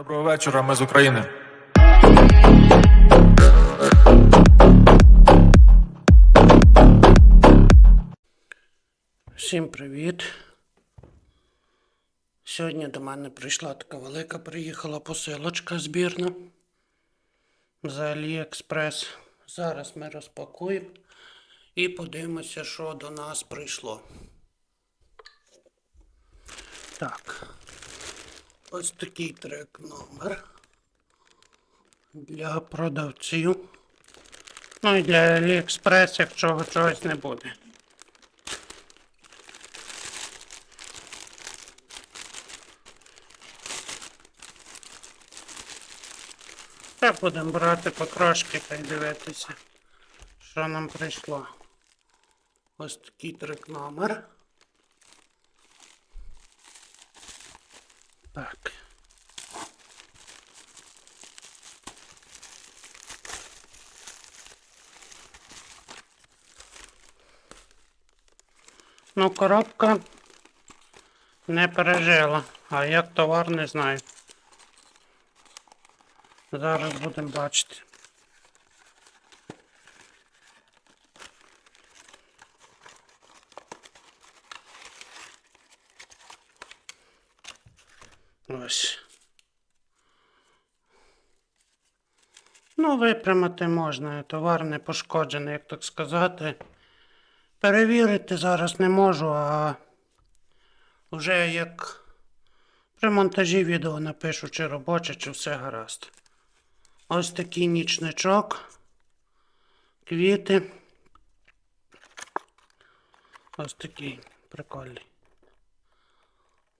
Доброго вечора, ми з України. Всім привіт. Сьогодні до мене прийшла така велика, приїхала посилочка збірна з Аліекспрес. Зараз ми розпакуємо і подивимося, що до нас прийшло. Так. Ось такий трек номер для продавців. Ну і для Аліекспрес, якщо чогось не буде. Так будемо брати потрошки та й дивитися, що нам прийшло. Ось такий трек номер. Так. Ну, коробка не пережила, а як товар не знаю. Зараз будемо бачити. Ось. Ну, випрямити можна, товар не пошкоджений, як так сказати. Перевірити зараз не можу, а вже як при монтажі відео напишу, чи робоче, чи все гаразд. Ось такий нічничок, квіти. Ось такий прикольний.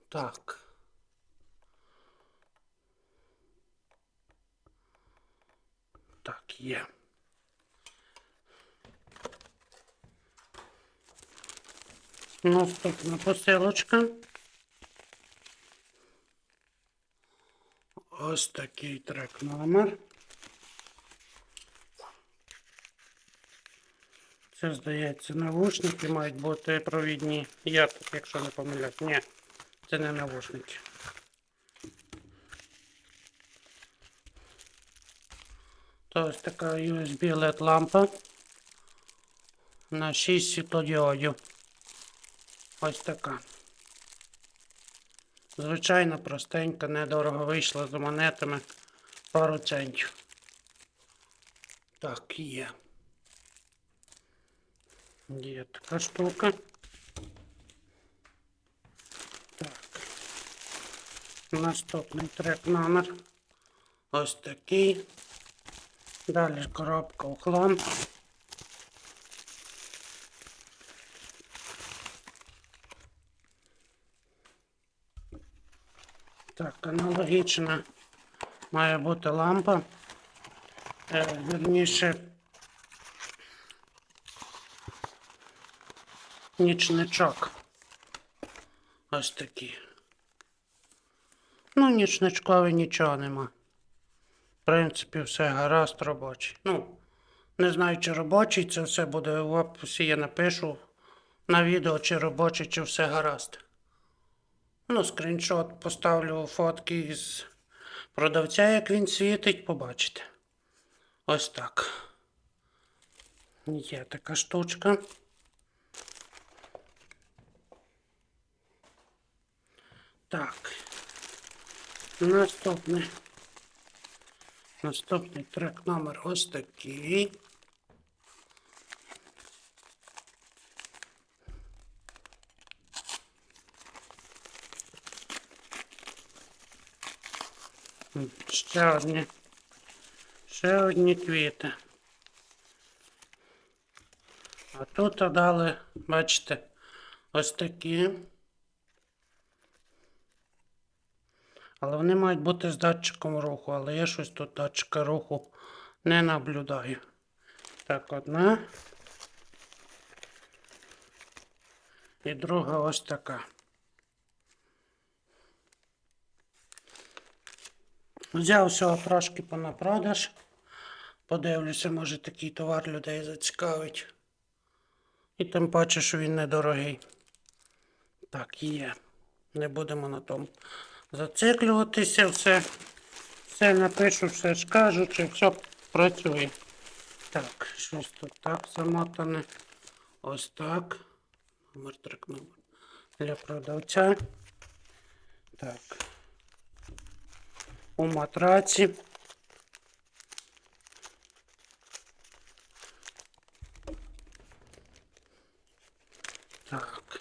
Так. Так, є. Наступна посилочка. Ось такий трек номер. Це, здається, навушники мають бути провідні. Я тут, якщо не помиляюсь. Ні, це не навушники. То ось така USB LED лампа на 6 світлодіодів. Ось така. Звичайно, простенька, недорого вийшла за монетами пару центів. Так, є. Є така штука. Так. Наступний трек номер. Ось такий. Далі коробка у Так, аналогічна має бути лампа. Е, вірніше, нічничок. Ось такий. Ну, нічничковий нічого нема. В принципі, все гаразд робочий. Ну, не знаю, чи робочий, це все буде в описі, я напишу на відео, чи робочий, чи все гаразд. Ну, скріншот поставлю фотки з продавця, як він світить, побачите. Ось так. Є така штучка. Так. Наступний. Наступний трек номер ось такий. Ще одні. Ще одні квіти. А тут дали, бачите, ось такі. Але вони мають бути з датчиком руху, але я щось тут датчика руху не наблюдаю. Так, одна. І друга ось така. Взяв всього трошки понапродаж. Подивлюся, може такий товар людей зацікавить. І тим паче, що він недорогий. Так, є. Не будемо на тому зациклюватися. Все Все напишу, все скажу, чи все працює. Так, щось тут так замотане. Ось так. Номер трик для продавця. Так. У матраці. Так.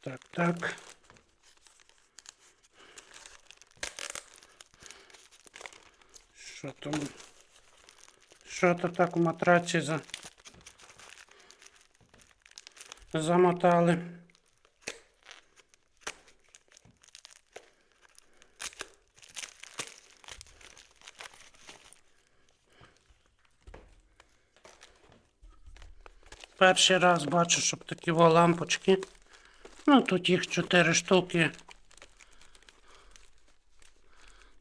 Так, так. Що там? Що то так у матраці за... замотали? Перший раз бачу, щоб такі во лампочки. Ну, тут їх 4 штуки.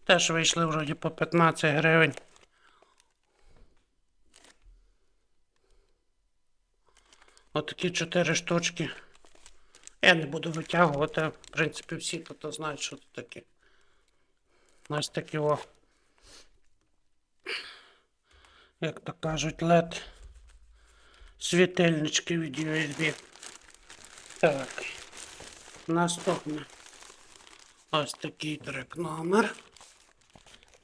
Теж вийшли вроді по 15 гривень. Отакі 4 штучки. Я не буду витягувати, в принципі, всі тут знають, що це таке. Ось такі о. Як то кажуть, LED світильнички від USB. Так. Наступне. Ось такий трек номер.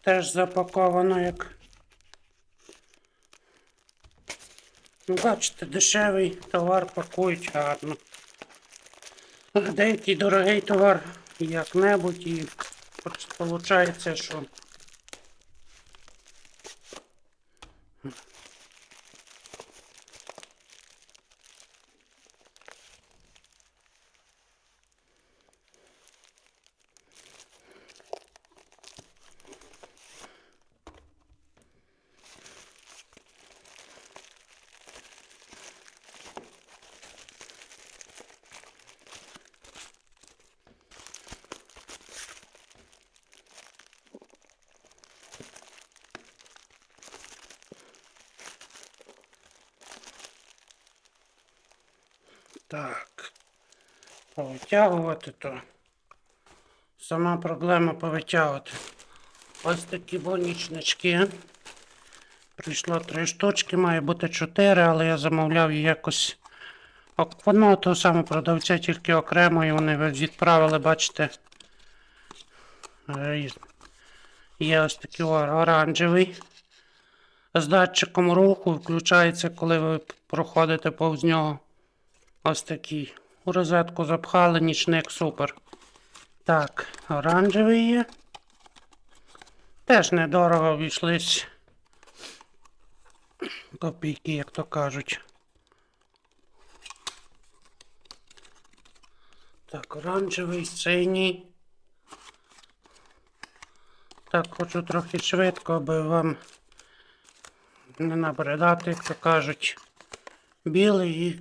Теж запаковано як. Бачите, дешевий товар пакують гарно. Деякий дорогий товар як-небудь і виходить, що Так. Повитягувати то. Сама проблема повитягувати. Ось такі bonічнички. Прийшло три штучки, має бути чотири, але я замовляв її якось ок- в одного того самого продавця, тільки окремо, і вони відправили, бачите. е, Є ось такий оранжевий. З датчиком руху включається, коли ви проходите повз нього. Ось такий. У розетку запхали, нічник супер. Так, оранжевий є. Теж недорого обійшлись. Копійки, як то кажуть. Так, оранжевий, синій. Так, хочу трохи швидко, аби вам не набридати, як то кажуть. Білий і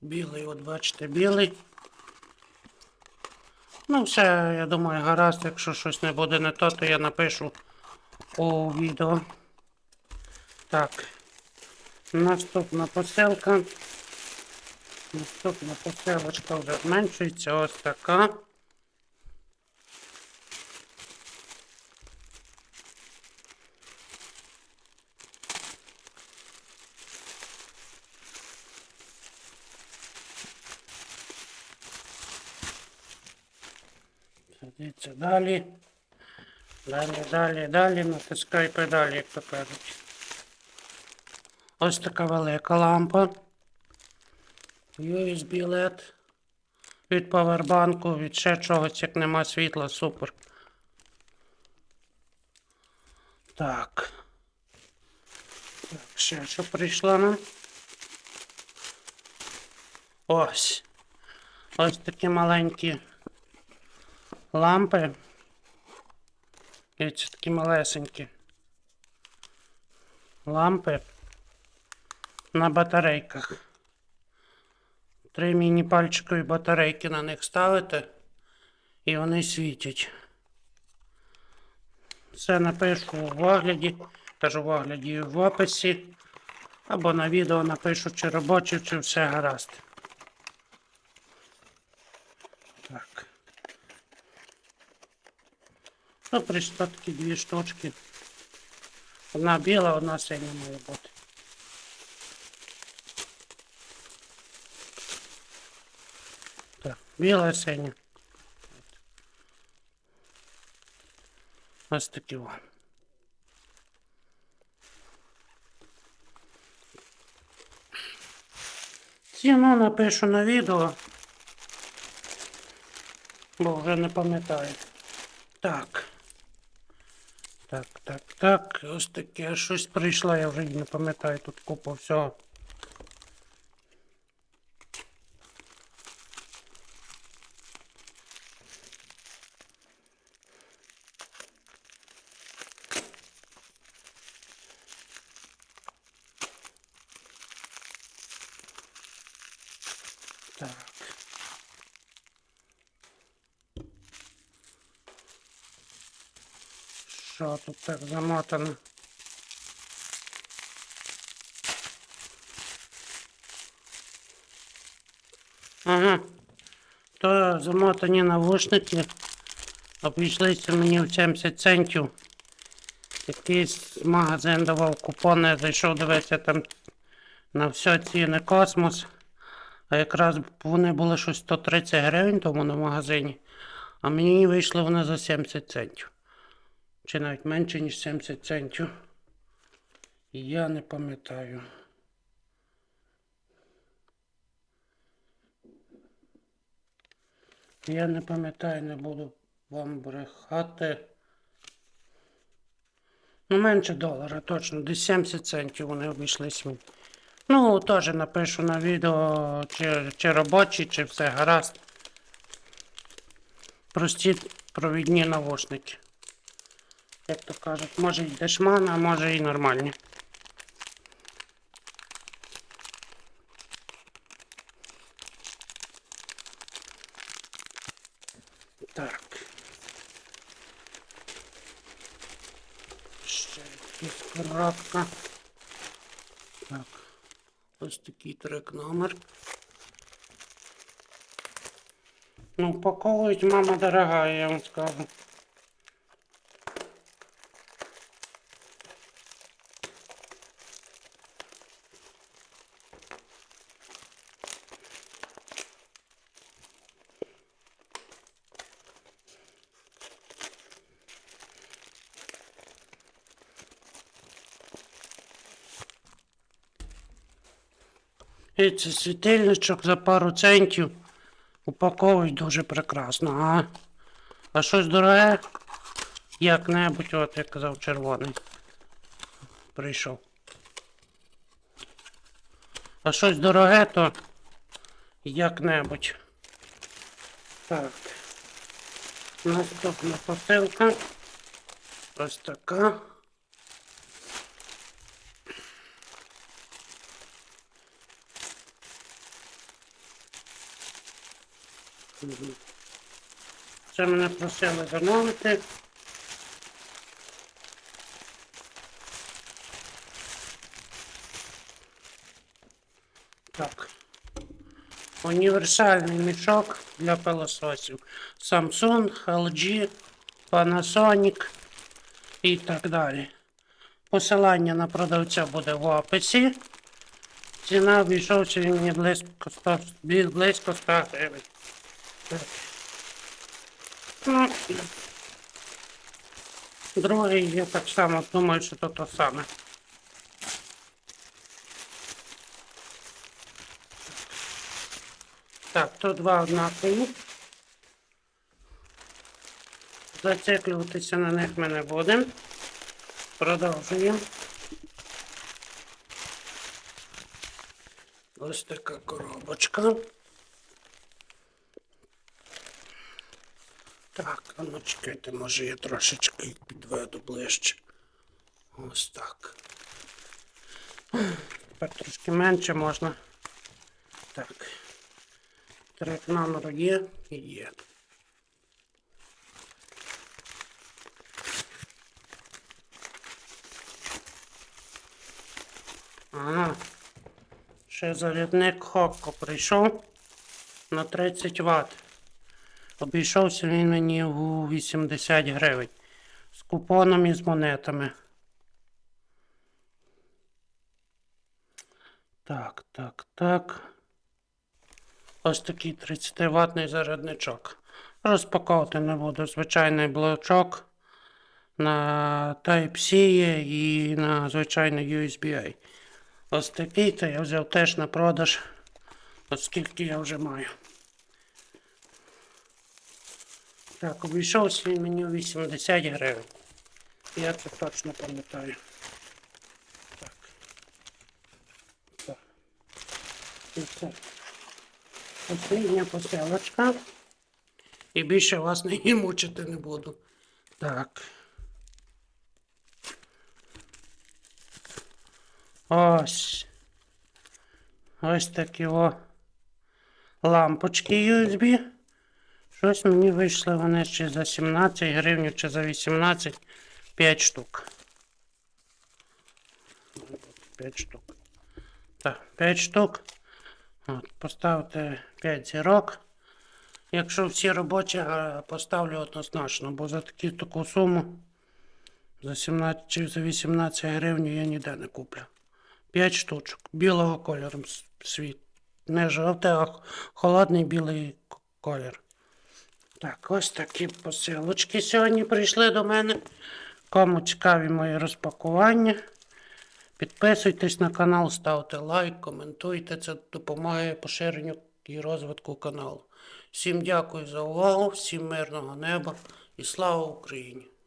білий, от бачите, білий. Ну, все, я думаю, гаразд, якщо щось не буде не то, то я напишу у відео. Так. Наступна посилка. Наступна посилочка вже зменшується. Ось така. Садиться далі. Далі, далі, далі, натискай педалі, як то кажуть. Ось така велика лампа. USB LED. Від павербанку, від ще чогось, як нема світла, супер. Так. Так, ще що прийшло нам? Ось. Ось такі маленькі лампи. Це такі малесенькі. Лампи на батарейках. Три міні-пальчикові батарейки на них ставите і вони світять. Все напишу в огляді, кажу в огляді в описі. Або на відео напишу, чи робочий, чи все гаразд. Так. Ну, прийшло такі дві штучки. Одна біла, одна синя має бути. Так, біла синя. Ось такі во. Ціну напишу на відео. Бо вже не пам'ятаю. Так. Так, так, так. Ось таке щось прийшло, я вже не пам'ятаю тут купа всього. Так. Що тут так замотано? Ага. То замотані навушники обійшлися мені в 70 центів. Якийсь магазин давав купони, зайшов дивитися там на все ціни космос. А якраз вони були щось 130 гривень тому на магазині, а мені вийшли вони за 70 центів. Чи навіть менше, ніж 70 центів. І я не пам'ятаю. Я не пам'ятаю, не буду вам брехати. Ну, менше долара, точно, десь 70 центів вони обійшлись мені. Ну, теж напишу на відео, чи, чи робочі, чи все гаразд. Прості провідні навушники. Як то кажуть, може і дешман, а може і нормальні. Так. Ще якась коробка. Так. Ось такий трек номер. Ну, упаковують мама дорога, я вам скажу. І це світильничок за пару центів упаковують дуже прекрасно, а? А щось дороге, як-небудь, от як казав червоний. Прийшов. А щось дороге, то як-небудь. Так. Наступна посилка. Ось така. Це мене просили замовити. Так. Універсальний мішок для пилососів. Samsung, LG, Panasonic і так далі. Посилання на продавця буде в описі. Ціна обійшовся мені близько 100, близько 100 гривень. Другий, я так само думаю, що то те саме. Так, то два однакові. Зациклюватися на них ми не будемо. Продовжуємо. Ось така коробочка. Так, а ну чекайте, може я трошечки підведу ближче. Ось так. Тепер трошки менше можна. Так. Трек номер є і є. Ага. Ще зарядник Хокко прийшов на 30 Вт. Обійшовся він мені у 80 гривень. З купоном і з монетами. Так, так, так. Ось такий 30 ватний зарядничок. Розпаковувати не буду. Звичайний блочок на Type-C і на звичайний USB-A. Ось такий то я взяв теж на продаж, оскільки я вже маю. Так, обійшовся він мені 80 гривень. Я це точно пам'ятаю. Так. Так. І це. Остання посилочка. І більше вас не мучити не буду. Так. Ось. Ось такі о лампочки USB. Щось мені вийшли вони чи за 17 гривень, чи за 18 5 штук. 5 штук. Так, 5 штук. От, поставте 5 зірок. Якщо всі робочі, поставлю однозначно, бо за таку таку суму за 17 чи за 18 гривень я ніде не куплю. 5 штучок. Білого кольору світ. Не жовтий, а холодний білий колір. Так, ось такі посилочки сьогодні прийшли до мене. Кому цікаві мої розпакування. Підписуйтесь на канал, ставте лайк, коментуйте. Це допомагає поширенню і розвитку каналу. Всім дякую за увагу, всім мирного неба і слава Україні!